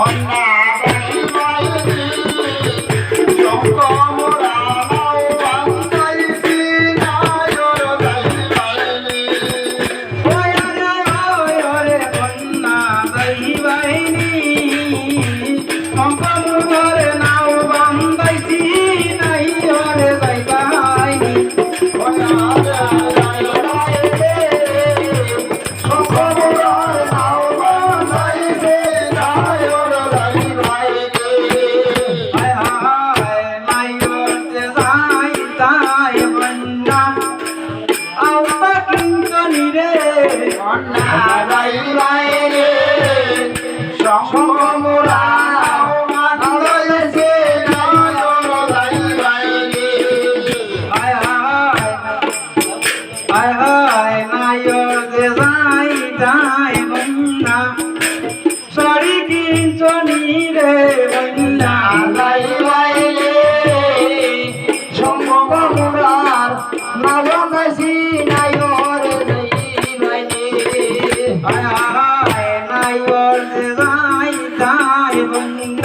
con nào Anna আউটা কিন্তনি সঙ্গ মোরা ಬಂದ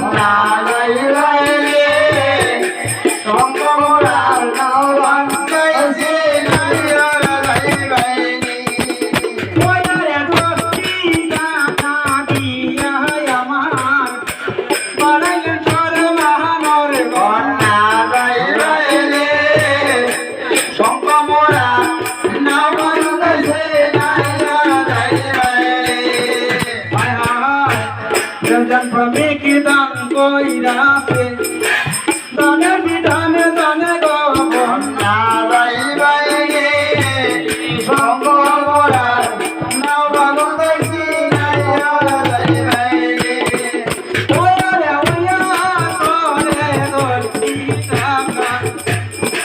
la la la.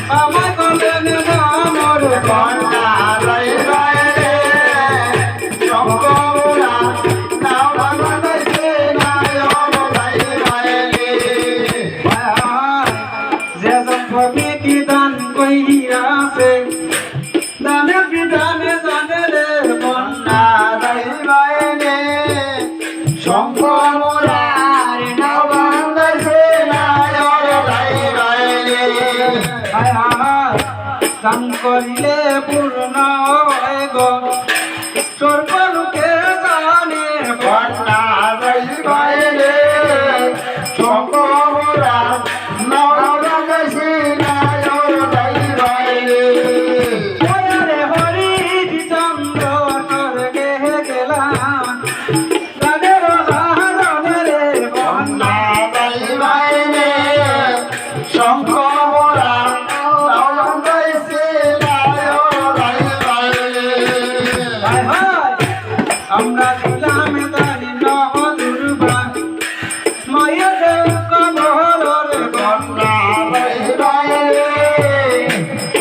Amor. con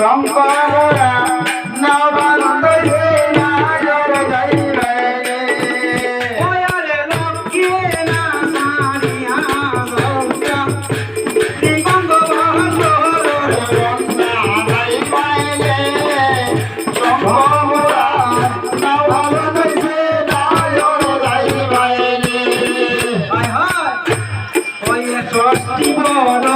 সম্পরা নবন্ত নাগর যাইবে ওয়ারে লক্ষ্মী না সারিয়া গৌরা দিগঙ্গ ভাঙ্গর রত্না নাই পাইলে। সম্পরা ষষ্ঠী বড়